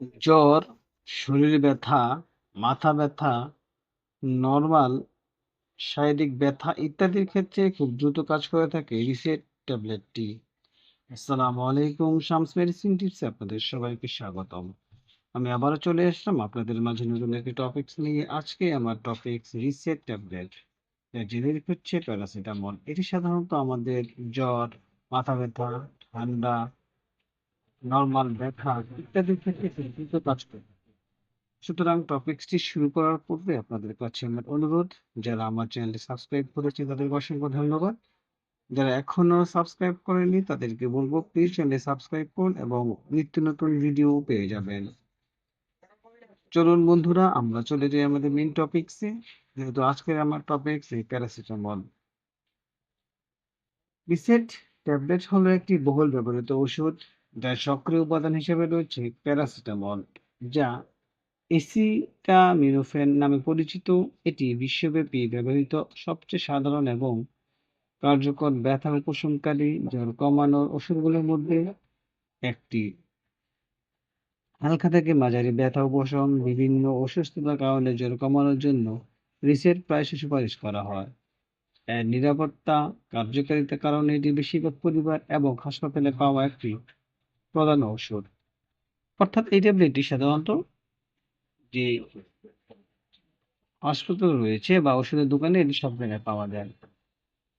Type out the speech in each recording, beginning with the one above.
জ্বর, শরীর ব্যথা, মাথা ব্যথা, নরমাল শারীরিক ব্যথা ইত্যাদির ক্ষেত্রে খুব দ্রুত কাজ করে থাকে রিসেট ট্যাবলেটটি। আসসালামু আলাইকুম শামস মেডিসিন টিপসে আপনাদের সবাইকে স্বাগতম। আমি আবারও চলে আসলাম আপনাদের মাঝে নতুন একটি টপিকস নিয়ে। আজকে আমার টপিকস রিসেট ট্যাবলেট। জেনেরিক হচ্ছে প্যারাসিটামল। এটি সাধারণত আমাদের জ্বর, মাথা ব্যথা, ঠান্ডা, নরমাল ব্যথা ক্ষেত্রে খুব দ্রুত কাজ করে সুতরাং টপিকসটি শুরু করার পূর্বে আপনাদের কাছে আমার অনুরোধ, যারা আমার চ্যানেলটি সাবস্ক্রাইব করেছেন তাদেরকে অসংখ্য ধন্যবাদ। যারা এখনও সাবস্ক্রাইব করেননি তাদেরকে বলব প্লিজ চ্যানেলটি সাবস্ক্রাইব করুন এবং নিত্য নতুন ভিডিও পেয়ে যাবেন। চলুন বন্ধুরা আমরা চলে যাই আমাদের মেন টপিকসে। যেহেতু আজকের আমার টপিকস এই প্যারাসিটামল। রিসেট ট্যাবলেট হলো একটি বহুল ব্যবহৃত ওষুধ যার সক্রিয় উপাদান হিসেবে রয়েছে প্যারাসিটামল যা এসিটামিনোফেন নামে পরিচিত। এটি বিশ্বব্যাপী ব্যবহৃত সবচেয়ে সাধারণ এবং কার্যকর ব্যথা উপশমকারী জ্বর কমানোর ওষুধগুলোর মধ্যে একটি। হালকা থেকে মাঝারি ব্যথা উপশম, বিভিন্ন অসুস্থতার কারণে জ্বর কমানোর জন্য রিসেট প্রায়শই সুপারিশ করা হয়। নিরাপত্তা, কার্যকারিতার কারণে এটি বেশিরভাগ পরিবার এবং হাসপাতালে পাওয়া একটি প্রধান ঔষধ। অর্থাৎ এই ট্যাবলেটটি সাধারণত যে হাসপাতাল রয়েছে বা ওষুধের দোকানে এটি সব জায়গায় পাওয়া যায়।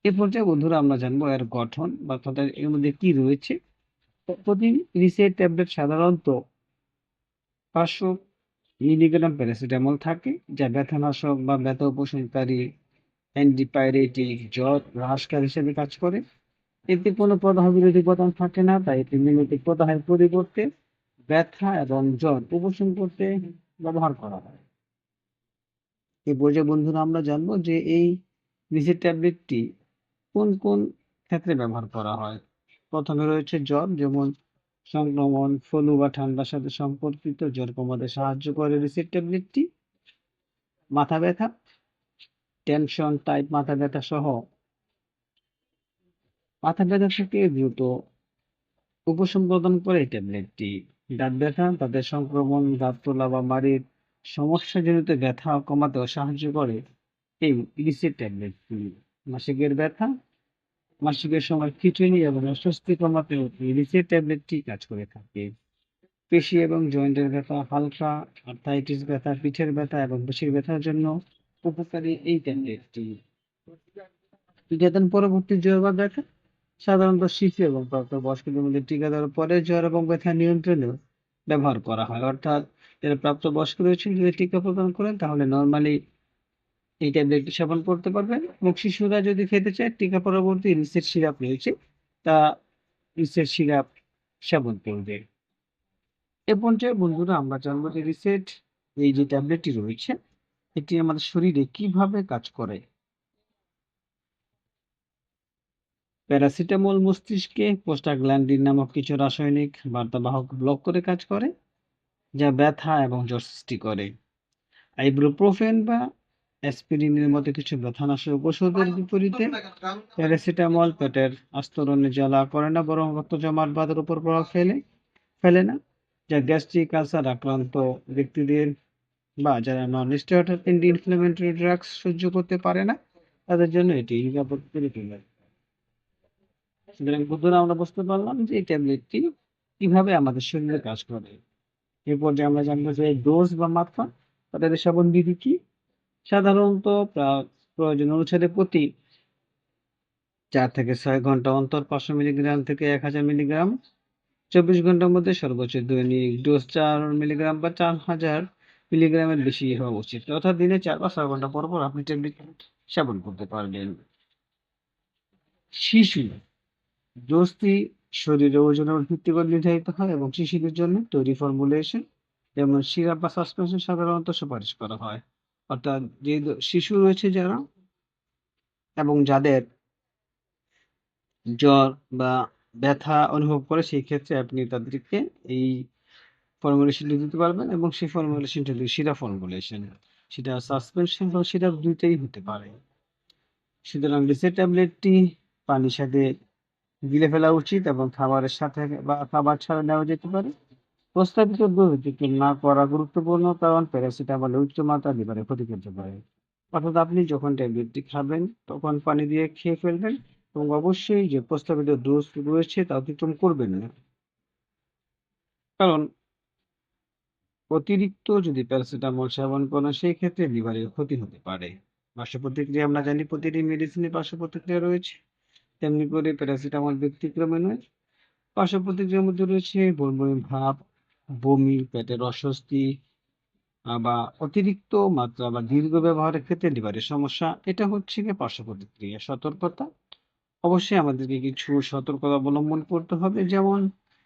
এ পর্যায়ে বন্ধুরা আমরা জানব এর গঠন বা তাদের এর মধ্যে কি রয়েছে। প্রতি রিসেট ট্যাবলেট সাধারণত ৫০০ মিলিগ্রাম প্যারাসিটামল থাকে যা ব্যথানাশক বা ব্যথা উপশমকারী, অ্যান্টিপাইরেটিক, জ্বর হ্রাসকার হিসেবে কাজ করে। এতে কোনো প্রদাহ বিরোধী উপাদান থাকে না তাই এটি নিয়মিত প্রদাহের পরিবর্তে ব্যথা এবং জ্বর উপশম করতে ব্যবহার করা হয়। এ পর্যায়ে বন্ধুরা আমরা জানব যে এই রিসেট ট্যাবলেটটি কোন কোন ক্ষেত্রে ব্যবহার করা হয়। প্রথমে রয়েছে জ্বর যেমন সংক্রমণ, ফলু বা ঠান্ডার সাথে সম্পর্কিত জ্বর কমাতে সাহায্য করে রিসেট ট্যাবলেটটি। মাথা ব্যথা, টেনশন টাইপ মাথা ব্যথা সহ মাথা ব্যথা থেকে দ্রুত উপশম প্রদান করে এই ট্যাবলেটটি। দাঁত ব্যথা, দাঁতের সংক্রমণ, দাঁত তোলা বা মাড়ির সমস্যাজনিত ব্যথা কমাতেও সাহায্য করে এই রিসেট ট্যাবলেটটি। মাসিকের ব্যথা, মাসিকের সময় খিঁচুনি এবং অস্বস্তি কমাতেও রিসেট ট্যাবলেটটি কাজ করে থাকে। পেশি এবং জয়েন্টের ব্যথা, হালকা আর্থাইটিস ব্যথা, পিঠের ব্যথা এবং পেশির ব্যথার জন্য উপকারী এই ট্যাবলেটটি। পরবর্তী জ্বর বা ব্যথা সাধারণত শিশু এবং প্রাপ্তবয়স্কদের মধ্যে টিকা দেওয়ার পরে জ্বর এবং ব্যথা নিয়ন্ত্রণেও ব্যবহার করা হয়। অর্থাৎ যারা প্রাপ্তবয়স্ক রয়েছেন যদি টিকা প্রদান করেন, তাহলে নরমালি এই ট্যাবলেটটি সেবন করতে পারবেন এবং শিশুরা যদি খেতে চায়, টিকা পরবর্তী রিসেট সিরাপ রয়েছে, তা রিসেট সিরাপ সেবন করবে। এ পর্যায়ে বন্ধুরা আমরা জানব যে রিসেট এই যে ট্যাবলেটটি রয়েছে, এটি আমাদের শরীরে কীভাবে কাজ করে। প্যারাসিটামল মস্তিষ্কে প্রোস্টাগ্ল্যান্ডিন নামক কিছু রাসায়নিক বার্তাবাহক ব্লক করে কাজ করে, যা ব্যথা এবং জ্বর সৃষ্টি করে। আইব্রোপ্রোফেন বা অ্যাসপিরিনের মতো কিছু ব্যথানাশক ওষুধের বিপরীতে, প্যারাসিটামল পেটের আস্তরণে জ্বালা করে না, বরং রক্ত জমাট বাঁধের উপর প্রভাব ফেলে ফেলে না, যা গ্যাস্ট্রিক আলসার আক্রান্ত ব্যক্তিদের বা যারা non steroid anti inflammatory drugs সহ্য করতে পারে না, তাদের জন্য এটি নিরাপদ করে। সুতরাং আমরা বুঝতে পারলাম যে এই ট্যাবলেটটি কীভাবে আমাদের শরীরে কাজ করে। এরপর পর্যায়ে আমরা জানব যে ডোজ বা মাত্রা তাদের সেবন বিধি কি? সাধারণত প্রয়োজন অনুসারে প্রতি চার থেকে ছয় ঘণ্টা অন্তর ৫০০ মিলিগ্রাম থেকে ১০০০ মিলিগ্রাম, ২৪ ঘণ্টার মধ্যে সর্বোচ্চ দৈনিক ডোজ চার মিলিগ্রাম বা ৪০০০ মিলিগ্রামের বেশি হওয়া উচিত। অর্থাৎ দিনে চার বা ছয় ঘণ্টা পর, পর আপনি ট্যাবলেট সেবন করতে পারবেন। শিশু ডোজটি শরীরের ওজনের ভিত্তি করে নির্ধারিত হয় এবং শিশুদের জন্য তৈরি ফর্মুলেশন যেমন সিরাপ বা সাসপেনশন সাধারণত সুপারিশ করা হয়। অর্থাৎ যে শিশু রয়েছে যারা এবং যাদের জ্বর বা ব্যথা অনুভব করে, সেই ক্ষেত্রে আপনি তাদেরকে এই ফর্মুলেশনটি দিতে পারবেন এবং সেই ফর্মুলেশনটা যদি সিরাপ ফর্মুলেশন সেটা সাসপেনশন বা সিরাপ দুইটাই হতে পারে। সুতরাং রিসেট ট্যাবলেটটি পানির সাথে গিলে ফেলা উচিত এবং খাবারের সাথে বা খাবার ছাড়া নেওয়া যেতে পারে। প্রস্তাবিত অতিক্রম না করা গুরুত্বপূর্ণ? কারণ প্যারাসিটামলের উচ্চ মাত্রা লিভারে ক্ষতি করতে পারে অর্থাৎ আপনি যখন ট্যাবলেটটি খাবেন, তখন পানি দিয়ে খেয়ে ফেলবেন এবং অবশ্যই যে প্রস্তাবিত ডোজ রয়েছে তা অতিক্রম করবেন না। কারণ অতিরিক্ত যদি প্যারাসিটামল সেবন করেন, সেই ক্ষেত্রে লিভারের ক্ষতি হতে পারে। পার্শ্ব প্রতিক্রিয়া আমরা জানি প্রতিটি মেডিসিনের পার্শ্ব প্রতিক্রিয়া রয়েছে। তেমনি করে প্যারাসিটামল ব্যতিক্রমে নয়। পার্শ্ব প্রতিক্রিয়ার মধ্যে রয়েছে বমি ভাব, বমি, পেটের অস্বস্তি, বা অতিরিক্ত মাত্রা বা দীর্ঘ ব্যবহারের ক্ষেত্রে লিভারের সমস্যা। এটা হচ্ছে গিয়ে পার্শ্ব প্রতিক্রিয়া সতর্কতা। অবশ্যই আমাদেরকে কিছু সতর্কতা অবলম্বন করতে হবে, যেমন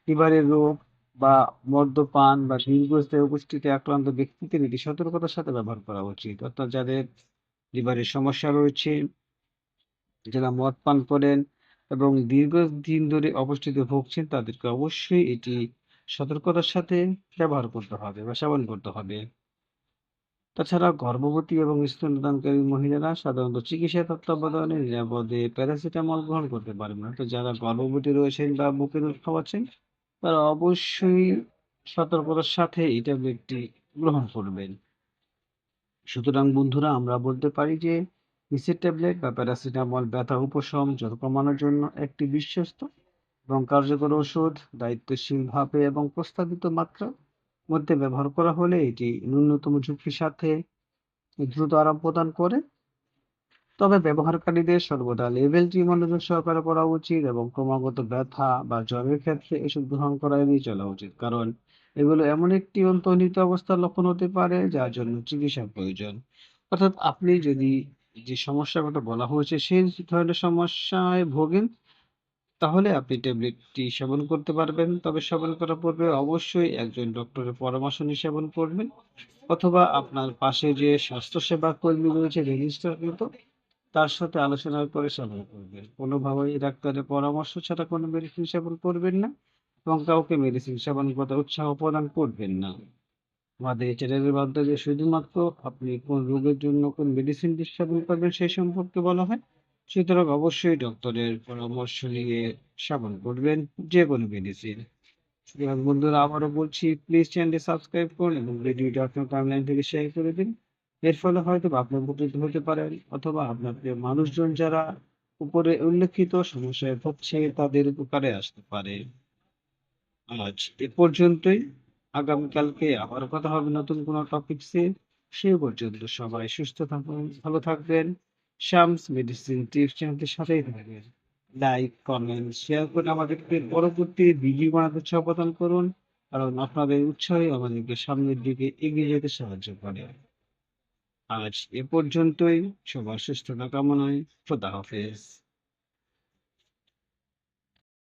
লিভারের রোগ বা মদ্যপান বা দীর্ঘস্থায়ী উপস্থিতি আক্রান্ত ব্যক্তিদের এটি সতর্কতার সাথে ব্যবহার করা উচিত। অর্থাৎ যাদের লিভারের সমস্যা রয়েছে যারা মদ পান করেন এবং দীর্ঘদিন ধরে অপুষ্টিতে ভুগছেন, তাদেরকে অবশ্যই এটি সতর্কতার সাথে ব্যবহার করতে হবে বা সেবন করতে হবে। তাছাড়া গর্ভবতী এবং স্তন্যদানকারী মহিলারা সাধারণত চিকিৎসা তত্ত্বাবধানে নিরাপদে প্যারাসিটামল গ্রহণ করতে পারবেন না। তো যারা গর্ভবতী রয়েছেন বা বুকের দুধ খাওয়াচ্ছেন, তারা অবশ্যই সতর্কতার সাথে এই ট্যাবলেটটি গ্রহণ করবেন। সুতরাং বন্ধুরা, আমরা বলতে পারি যে নিচের ট্যাবলেট বা প্যারাসিটামল ব্যথা উপশম যত কমানোর জন্য একটি বিশ্বস্ত এবং কার্যকর ওষুধ দায়িত্বশীলভাবে এবং প্রস্তাবিত মাত্রা মধ্যে ব্যবহার করা হলে এটি ন্যূনতম ঝুঁকির সাথে দ্রুত আরাম প্রদান করে। তবে ব্যবহারকারীদের সর্বদা লেভেলটি মনোযোগ সহকারে করা উচিত এবং ক্রমাগত ব্যথা বা জ্বরের ক্ষেত্রে এসব গ্রহণ করা এড়িয়ে চলা উচিত, কারণ এগুলো এমন একটি অন্তর্নিহিত অবস্থার লক্ষণ হতে পারে যার জন্য চিকিৎসা প্রয়োজন। অর্থাৎ আপনি যদি যে সমস্যার কথা বলা হয়েছে সেই ধরনের সমস্যায় ভোগেন, তাহলে আপনি ট্যাবলেটটি সেবন করতে পারবেন। তবে সেবন করার পূর্বে অবশ্যই একজন ডক্টরের পরামর্শ নিয়ে সেবন করবেন, অথবা আপনার পাশে যে স্বাস্থ্যসেবা কর্মী রয়েছে রেজিস্টারকৃত তার সাথে আলোচনা করে সেবন করবেন। কোনোভাবেই ডাক্তারের পরামর্শ ছাড়া কোনো মেডিসিন সেবন করবেন না, এবং কাউকে মেডিসিন সেবন করতে উৎসাহ প্রদান করবেন না। আমাদের এই মাধ্যমে শুধুমাত্র আপনি কোন রোগের জন্য কোন মেডিসিন সেবন করবেন সেই সম্পর্কে বলা হয়, সুতরাং অবশ্যই ডক্টরের পরামর্শ নিয়ে সেবন করবেন যে কোনো মেডিসিন সুতরাং বন্ধুরা, আবারও বলছি প্লিজ চ্যানেলটি সাবস্ক্রাইব করুন এবং ভিডিওটা আপনার টাইমলাইন থেকে শেয়ার করে দিন। এর ফলে হয়তো বা আপনি উপকৃত হতে পারেন অথবা আপনার প্রিয় মানুষজন যারা উপরে উল্লেখিত সমস্যায় ভুগছে তাদের উপকারে আসতে পারে। আজ এ পর্যন্তই। আগামীকালকে আবার কথা হবে নতুন কোনো টপিকসে সে পর্যন্ত সবাই সুস্থ থাকুন, ভালো থাকবেন। শামস মেডিসিন টিপস চ্যানেলটির সাথেই থাকবেন। লাইক, কমেন্ট, শেয়ার করে আমাদেরকে পরবর্তী ভিডিও বানাতে প্রদান করুন। কারণ আপনাদের উৎসাহে আমাদেরকে সামনের দিকে এগিয়ে যেতে সাহায্য করে। আজ এ পর্যন্তই। সবার সুস্থতা কামনায় খোদা হাফেজ।